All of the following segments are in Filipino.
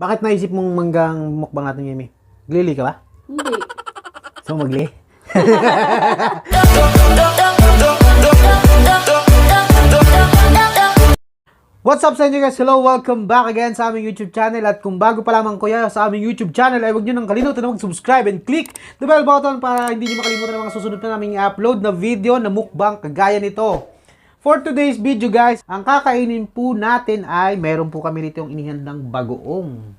Bakit naisip mong manggang mukbang natin, Yemi? Glili ka ba? Hindi. So, magli? What's up sa inyo guys? Hello, welcome back again sa aming YouTube channel at kung bago pa lamang kuya sa aming YouTube channel ay huwag nyo nang kalimutan na mag-subscribe and click the bell button para hindi nyo makalimutan ang mga susunod na naming i-upload na video na mukbang kagaya nito. For today's video guys, ang kakainin po natin ay meron po kami rito yung inihandang bagoong.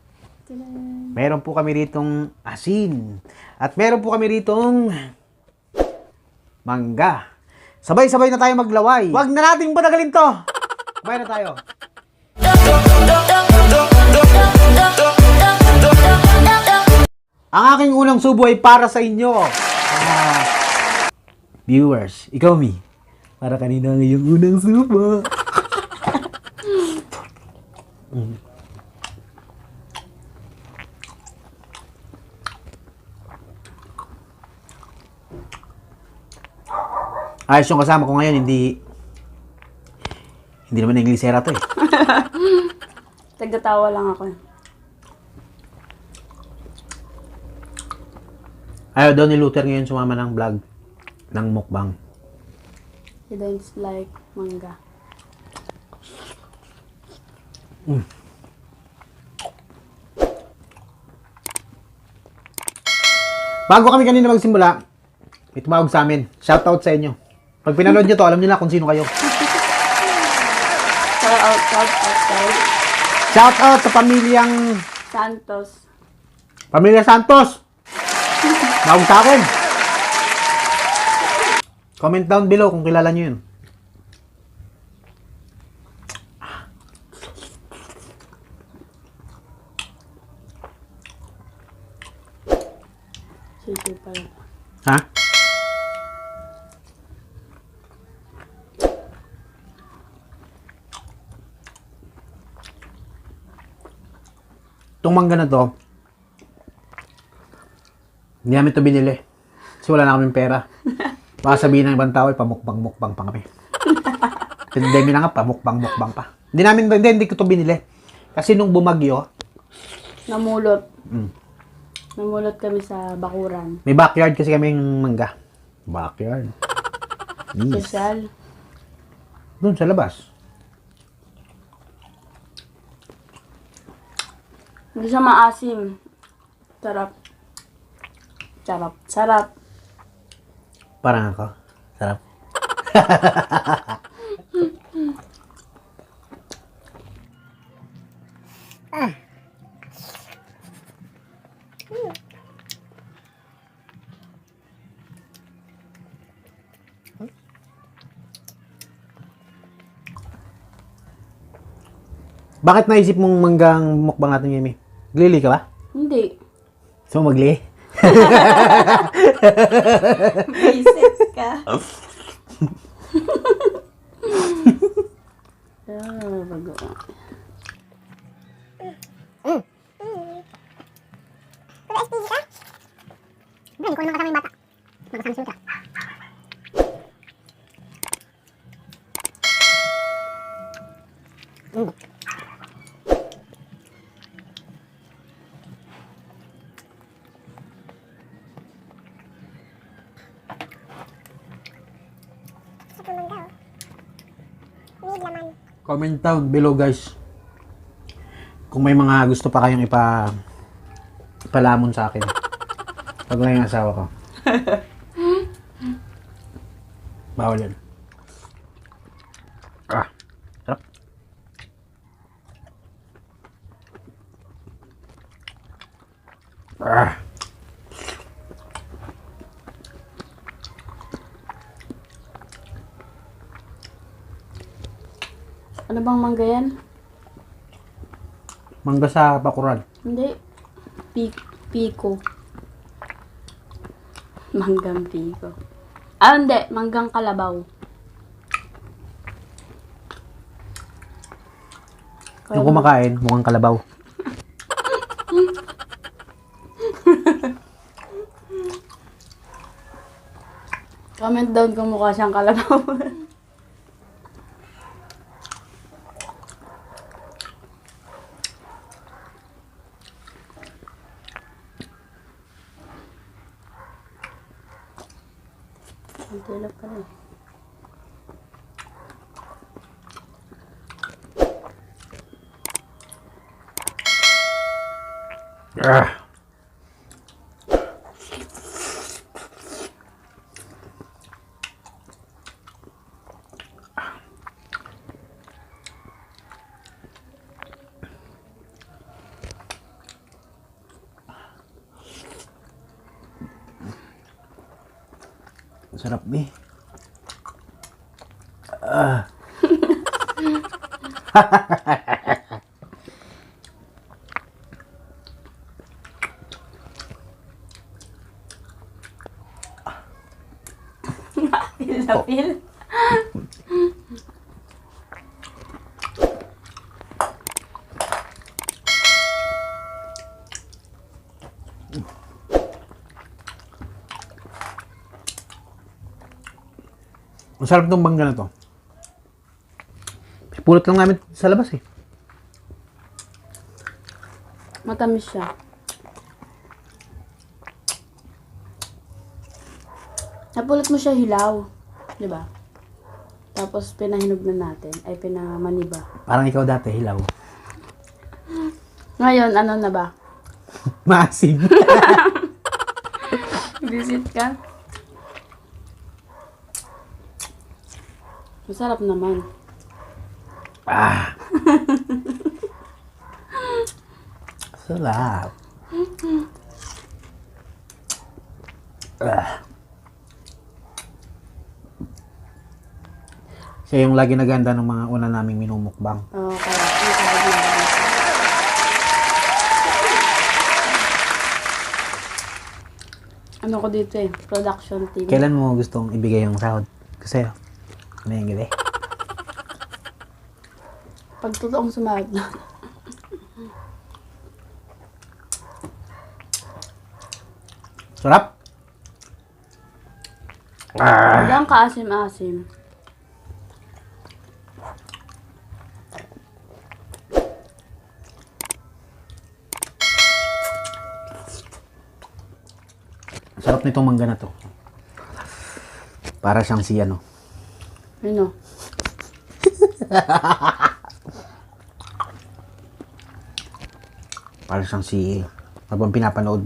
Meron po kami ritong asin. At meron po kami ritong mangga. Sabay-sabay na tayo maglaway. Huwag na nating patagalin to. Sabay na tayo. Ang aking unang subo ay para sa inyo. Ah, viewers, ikaw mi. Para kanina ang iyong unang subo. Mm. Ayos yung kasama ko ngayon, hindi hindi naman na Inglesera to eh. Tagdatawa lang ako. Ayaw daw ni Luther ngayon sumama ng vlog ng mukbang. He don't like manga. Bago kami kanina magsimula, may tumawag sa amin. Shoutout sa inyo. Pag pinanood nyo to, alam nyo na kung sino kayo. Shout out, shout out, guys. Shoutout sa pamilyang Santos. Pamilya Santos. Tawag sa akin. Comment down below kung kilala nyo yun. Sige pala. Ha? Itong mangga na to, hindi namin ito binili. Kasi wala na kaming pera. Baka sabihin ng ibang tao, ay pamukbang-mukbang pa kami. Hindi na nga, pamukbang-mukbang pa. Hindi namin, hindi, hindi ko ito binili. Kasi nung bumagyo, Namulot. mm, Namulot kami sa Bakuran. may backyard kasi kaming mangga. Backyard. Yes. Special. Doon sa labas. Hindi siya maasim. Sarap. Sarap. Sarap. Parang ako. Sarap. Bakit naisip mong manggang mukbang natin, Yemi? Glili ka ba? Hindi. So, magli? Basic ka. Ah, bago. Brain, kung naman kasama yung bata. Magkasama si Lutra. Sa tumangga, oh. Need laman. Comment down below guys. Kung may mga gusto pa kayong ipa palamon sa akin. Pag lang yung asawa ko. Bawal yan. Ano bang mangga yan? mangga sa bakuran. Hindi. Pi piko. Manggang piko. Ah, hindi. Manggang kalabaw. Yung kumakain, mukhang kalabaw. Comment down kung mukha siyang kalabaw. Konti lang pala eh. Ah. Sarap ni. Ah. Feel Ang sarap ng bangga na to. Pulot lang namin sa labas eh. Matamis siya. Napulot mo siya hilaw. Di ba? Tapos pinahinog na natin. Ay pinamaniba. Parang ikaw dati, hilaw. Ngayon, ano na ba? Maasim. Visit ka? Masarap naman. ah. Sarap. Ah. Siya yung lagi naganda ng mga una naming minumukbang. Oo, kaya. Ano ko dito eh, production team. Kailan mo gustong ibigay yung sahod? Kasi, yung gabi? Pag totoong sumahod na. Sarap? Ah. Hanggang kaasim-asim. Sarap nitong mangga na to. Para siyang si ano. Ano? Para siyang si... Habang pinapanood.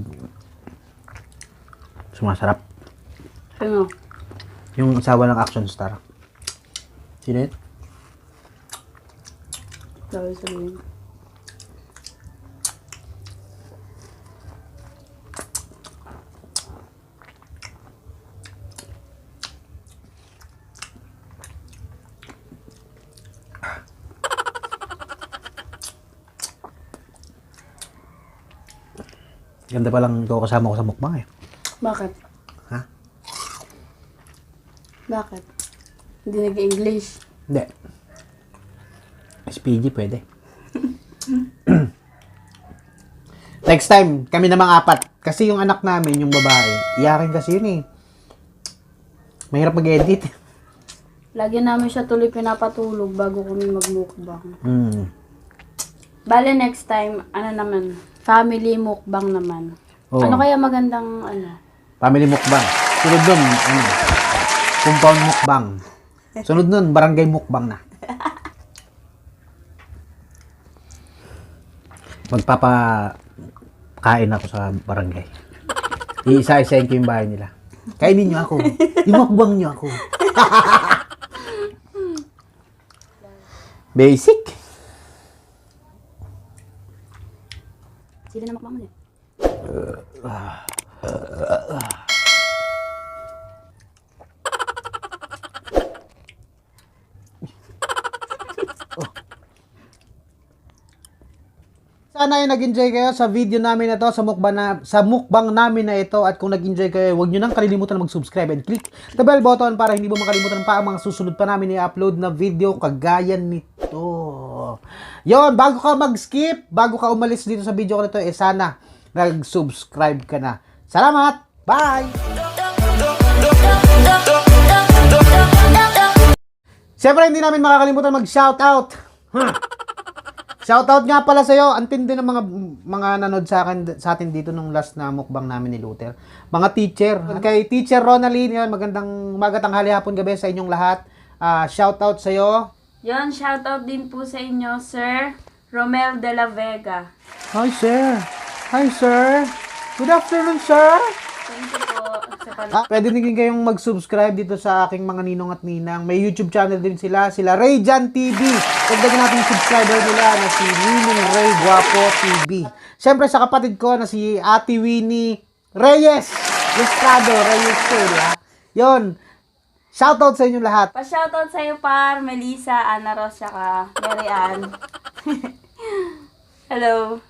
Sumasarap. Ano? Yung asawa ng action star. Sino yun? Dahil sabihin. Ganda pa lang ikaw kasama ko sa mukbang eh. Bakit? Ha? Bakit? Hindi nag-English. Hindi. SPG pwede. Next time, kami namang apat. Kasi yung anak namin, yung babae, iyakin kasi yun eh. Mahirap mag-edit. Lagi namin siya tuloy pinapatulog bago kami magmukbang. Hmm. Bale, next time, ano naman, family mukbang naman. Oo. Ano kaya magandang, ano? Family mukbang. Sunod nun, ano, compound mukbang. Sunod nun, barangay mukbang na. Magpapa kain ako sa barangay. Iisa-isahin ko yung bahay nila. Kainin niyo ako. Imukbang niyo ako. Basic. Sila na mukbang mo eh. Sana ay nag-enjoy kayo sa video namin na to, sa mukbang, na, sa mukbang namin na ito. At kung nag-enjoy kayo, huwag nyo nang kalilimutan na mag-subscribe and click the bell button para hindi mo makalimutan pa ang mga susunod pa namin i-upload na video kagaya nito. Yon, bago ka mag-skip, bago ka umalis dito sa video ko nito, eh sana nag-subscribe ka na. Salamat! Bye! Siyempre, hindi namin makakalimutan mag-shoutout. Huh. Shoutout nga pala sa'yo. Ang tindi ng mga mga nanood sa akin sa atin dito nung last na mukbang namin ni Luther. Mga teacher. Kay Teacher Ronaline, yan, magandang umaga, tanghali, hapon, gabi sa inyong lahat. Ah, shoutout sa'yo. Yon, shoutout din po sa inyo, Sir Romel de la Vega. Hi, sir. Hi, sir. Good afternoon, sir. Thank you po. Ah, pwede din kayong mag-subscribe dito sa aking mga ninong at ninang. May YouTube channel din sila, sila Rayjan TV. Dagdagan natin yung subscriber nila na si Ninong Ray Guapo TV. Siyempre sa kapatid ko na si Ate Winnie Reyes. Estado, Reyes ba? Yun. Shoutout sa inyo lahat. Pa-shoutout sa iyo, par, Melissa, Ana Ros, saka Mary Ann. Hello.